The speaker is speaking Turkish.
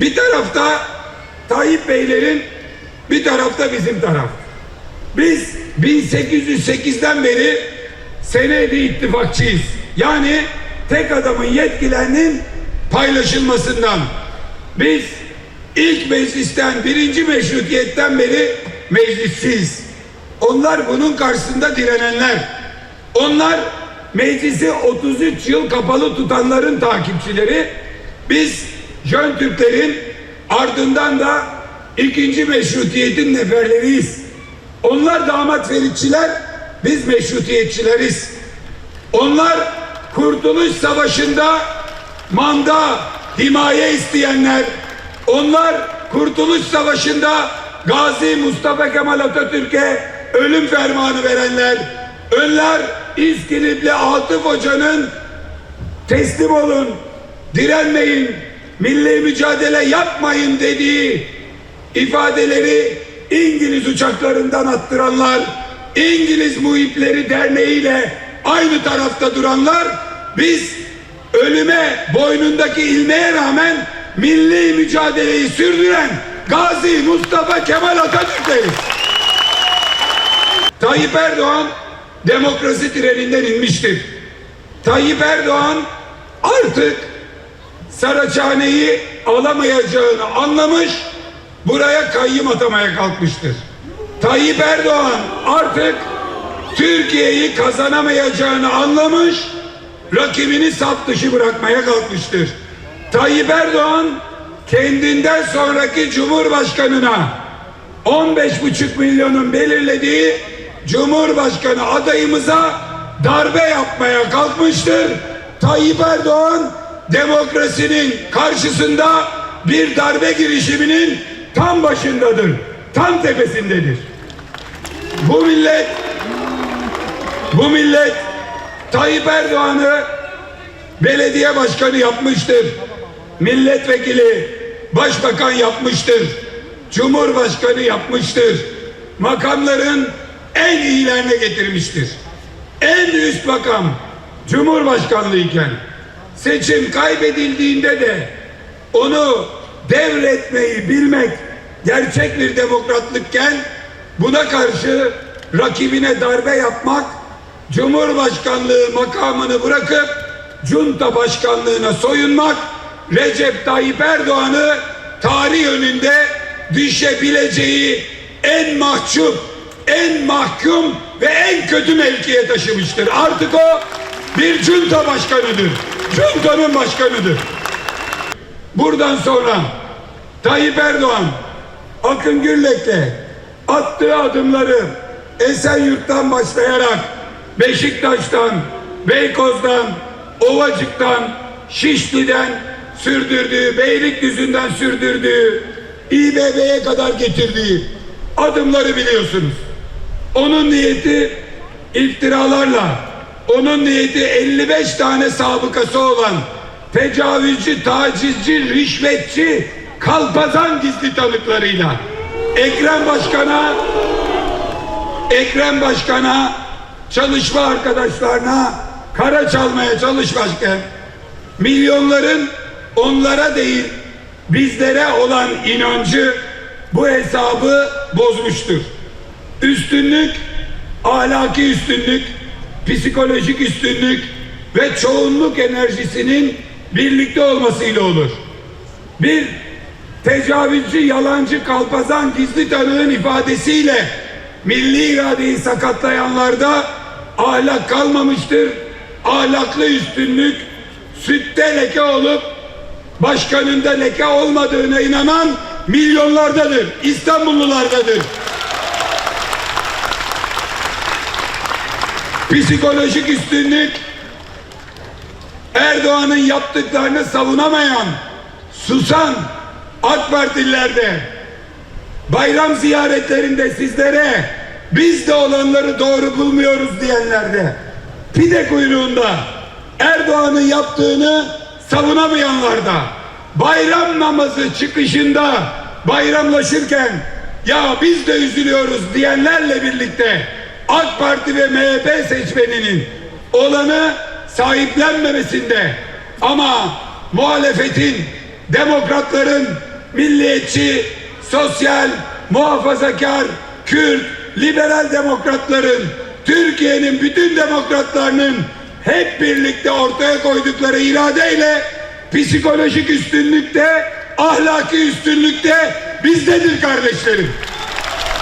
Bir tarafta Tayyip Beylerin, bir tarafta bizim taraf. Biz 1808'den beri senedi ittifakçıyız. Yani tek adamın yetkilerinin paylaşılmasından. Biz ilk meclisten, birinci meşrutiyetten beri meclissiz. Onlar bunun karşısında direnenler. Onlar meclisi 33 yıl kapalı tutanların takipçileri. Biz Jön Türklerin ardından da ikinci meşrutiyetin neferleriyiz. Onlar damat feritçiler, biz meşrutiyetçileriz. Onlar Kurtuluş Savaşı'nda manda, himaye isteyenler, onlar Kurtuluş Savaşı'nda Gazi Mustafa Kemal Atatürk'e ölüm fermanı verenler, onlar İskilipli Atıf Hoca'nın teslim olun, direnmeyin, milli mücadele yapmayın dediği ifadeleri İngiliz uçaklarından attıranlar, İngiliz Muhipleri Derneği ile aynı tarafta duranlar, biz ölüme boynundaki ilmeğe rağmen milli mücadeleyi sürdüren Gazi Mustafa Kemal Atatürk'leriz. Tayyip Erdoğan demokrasi treninden inmiştir. Tayyip Erdoğan artık Saraçhane'yi alamayacağını anlamış, buraya kayyım atamaya kalkmıştır. Tayyip Erdoğan artık Türkiye'yi kazanamayacağını anlamış, rakibini saf dışı bırakmaya kalkmıştır. Tayyip Erdoğan kendinden sonraki Cumhurbaşkanına 15,5 milyonun belirlediği Cumhurbaşkanı adayımıza darbe yapmaya kalkmıştır. Tayyip Erdoğan demokrasinin karşısında bir darbe girişiminin tam başındadır. Tam tepesindedir. Bu millet bu millet Tayyip Erdoğan'ı belediye başkanı yapmıştır. Milletvekili, başbakan yapmıştır. Cumhurbaşkanı yapmıştır. Makamların en iyilerine getirmiştir. En üst makam Cumhurbaşkanlığı iken seçim kaybedildiğinde de onu devretmeyi bilmek gerçek bir demokratlıkken buna karşı rakibine darbe yapmak Cumhurbaşkanlığı makamını bırakıp junta başkanlığına soyunmak Recep Tayyip Erdoğan'ı tarih önünde düşebileceği en mahcup, en mahkum ve en kötü mevkiye taşımıştır. Artık o bir junta başkanıdır. Junta'nın başkanıdır. Buradan sonra Tayyip Erdoğan Akın Gürlek'le attığı adımları Esenyurt'tan başlayarak Beşiktaş'tan, Beykoz'dan, Ovacık'tan, Şişli'den sürdürdüğü, Beylikdüzü'nden sürdürdüğü, İBB'ye kadar getirdiği adımları biliyorsunuz. Onun niyeti iftiralarla, onun niyeti 55 tane sabıkası olan tecavüzcü, tacizci, rişvetçi, kalpazan gizli tanıklarıyla Ekrem Başkan'a Ekrem Başkan'a çalışma arkadaşlarına kara çalmaya çalışmışken milyonların onlara değil bizlere olan inancı bu hesabı bozmuştur. Üstünlük, ahlaki üstünlük, psikolojik üstünlük ve çoğunluk enerjisinin birlikte olmasıyla olur. Bir tecavüzcü, yalancı, kalpazan, gizli tanığın ifadesiyle milli iradeyi sakatlayanlarda ahlak kalmamıştır. Ahlaklı üstünlük sütte leke olup başkanında leke olmadığına inanan milyonlardadır. İstanbullulardadır. Psikolojik üstünlük. Erdoğan'ın yaptıklarını savunamayan, susan AK Partililerde bayram ziyaretlerinde sizlere biz de olanları doğru bulmuyoruz diyenlerde pide kuyruğunda Erdoğan'ın yaptığını savunamayanlarda bayram namazı çıkışında bayramlaşırken ya biz de üzülüyoruz diyenlerle birlikte AK Parti ve MHP seçmeninin olanı sahiplenmemesinde ama muhalefetin, demokratların, milliyetçi, sosyal, muhafazakar, Kürt, liberal demokratların, Türkiye'nin bütün demokratlarının hep birlikte ortaya koydukları iradeyle psikolojik üstünlükte, ahlaki üstünlükte bizdedir kardeşlerim.